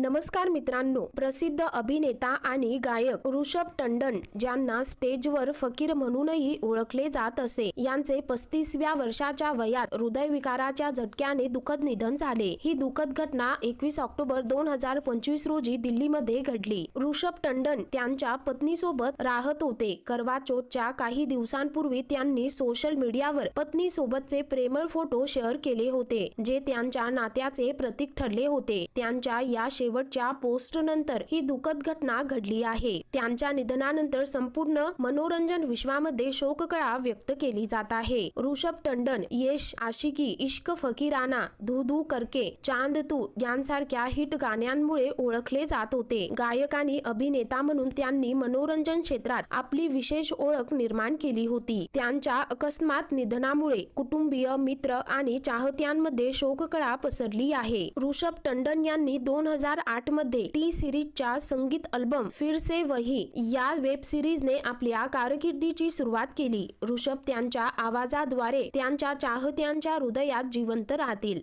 नमस्कार मित्रांनो प्रसिद्ध अभिनेता आणि गायक ऋषभ टंडन ज्यांना स्टेजवर फकीर म्हणूनही ओळखले जात असे यांचे पस्तीसव्या वर्षाच्या वयात हृदयविकाराच्या झटक्याने दुःखद निधन झाले. ही दुःखद घटना एकवीस ऑक्टोबर दोन हजार पंचवीस रोजी दिल्लीमध्ये घडली. ऋषभ टंडन त्यांच्या पत्नीसोबत राहत होते. करवा चौथच्या काही दिवसांपूर्वी त्यांनी सोशल मीडियावर पत्नीसोबतचे प्रेमळ फोटो शेअर केले होते जे त्यांच्या नात्याचे प्रतीक ठरले होते. त्यांच्या या शेवटच्या पोस्ट नंतर ही दुःखद घटना घडली आहे. त्यांच्या निधनानंतर संपूर्ण मनोरंजन विश्वामध्ये शोककळा व्यक्त केली जात आहे. ऋषभ टंडन यश आशिकी इश्क फकीराना धू धू करके चांद तू यांसारख्या हिट गाण्यांमुळे ओळखले जात होते. गायक आणि अभिनेता म्हणून त्यांनी मनोरंजन क्षेत्रात आपली विशेष ओळख निर्माण केली होती. त्यांच्या अकस्मात निधनामुळे कुटुंबीय मित्र आणि चाहत्यांमध्ये शोककळा पसरली आहे. ऋषभ टंडन यांनी दोन हजार आठमध्ये टी सिरीजच्या संगीत अल्बम फिर से वही या वेब सिरीजने आपल्या कारकिर्दीची सुरुवात केली. ऋषभ त्यांच्या आवाजाद्वारे त्यांच्या चाहत्यांच्या हृदयात जिवंत राहतील.